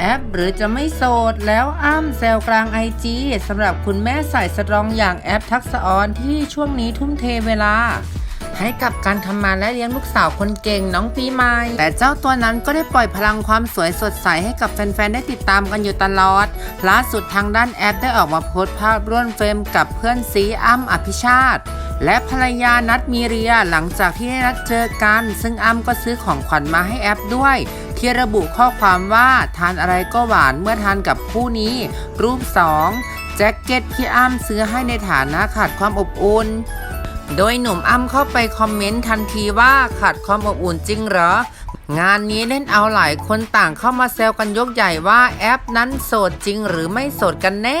แอป หรือจะไม่โสด แล้วอ้ำแซวกลางไอจีสำหรับคุณแม่สายสตรองอย่างแอปทักษออนที่ช่วงนี้ทุ่มเทเวลา ให้กับการทำงาและเลี้ยงลูกสาวคนเก่งน้องปีใหม่ แต่เจ้าตัวนั้นก็ได้ปล่อยพลังความสวยสดใสให้กับแฟนๆ ได้ติดตามกันอยู่ตลอด ล่าสุดทางด้านแอปได้ออกมาโพสต์ภาพร่วมเฟรมกับเพื่อนซีอ้ำอภิชาติและภรรยานัดมีเรียหลังจากที่ได้นัดเจอกัน ซึ่งอ้ำก็ซื้อของขวัญมาให้แอปด้วย ที่ระบุข้อความว่าทานอะไรก็หวานเมื่อทานกับคู่นี้ รูป 2 แจ็คเก็ตที่อ้ำซื้อให้ในฐานะขาดความอบอุ่นโดยหนุ่มอ้ำเข้าไปคอมเมนต์ทันทีว่าขาดความอบอุ่นจริงเหรองานนี้เล่นเอาหลายคนต่างเข้ามาแซวกันยกใหญ่ว่าแอปนั้นโสดจริงหรือไม่โสดกันแน่